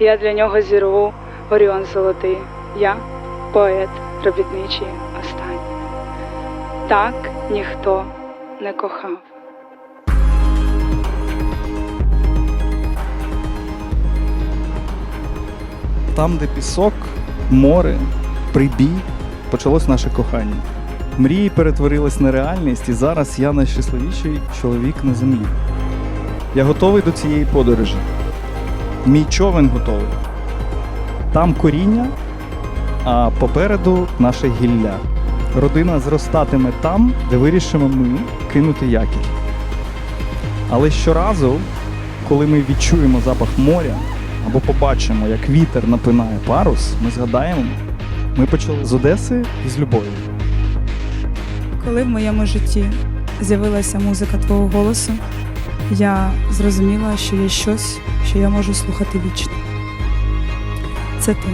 Я для нього зірву Оріон золотий. Я поет робітничий останній. Так ніхто не кохав. Там, де пісок, море, прибій, почалось наше кохання. Мрії перетворились на реальність, і зараз я найщасливіший чоловік на землі. Я готовий до цієї подорожі. Мій човен готовий. Там коріння, а попереду наше гілля. Родина зростатиме там, де вирішимо ми кинути якір. Але щоразу, коли ми відчуємо запах моря або побачимо, як вітер напинає парус, ми згадаємо, ми почали з Одеси і з любові. Коли в моєму житті з'явилася музика твого голосу, я зрозуміла, що є щось, що я можу слухати вічно. Це ти.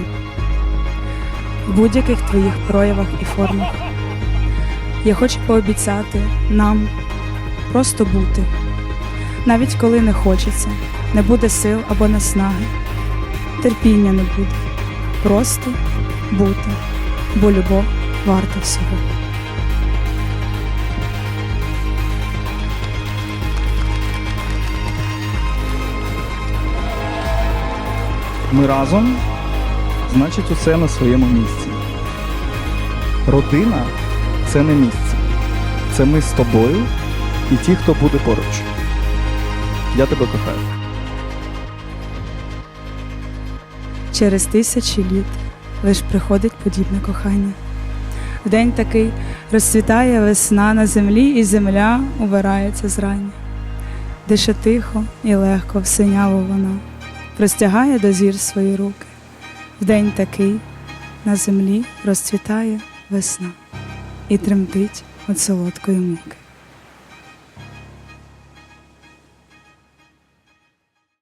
В будь-яких твоїх проявах і формах. Я хочу пообіцяти нам просто бути, навіть коли не хочеться, не буде сил або наснаги, терпіння не буде. Просто бути, бо любов варта всього. Ми разом, значить, усе на своєму місці. Родина це не місце. Це ми з тобою і ті, хто буде поруч. Я тебе кохаю. Через тисячі літ лиш приходить подібне кохання. В день такий розцвітає весна на землі, і земля убирається зрання. Дише тихо і легко в синяву вона, простягає до зір свої руки. В день такий на землі розцвітає весна і тремтить від солодкої муки.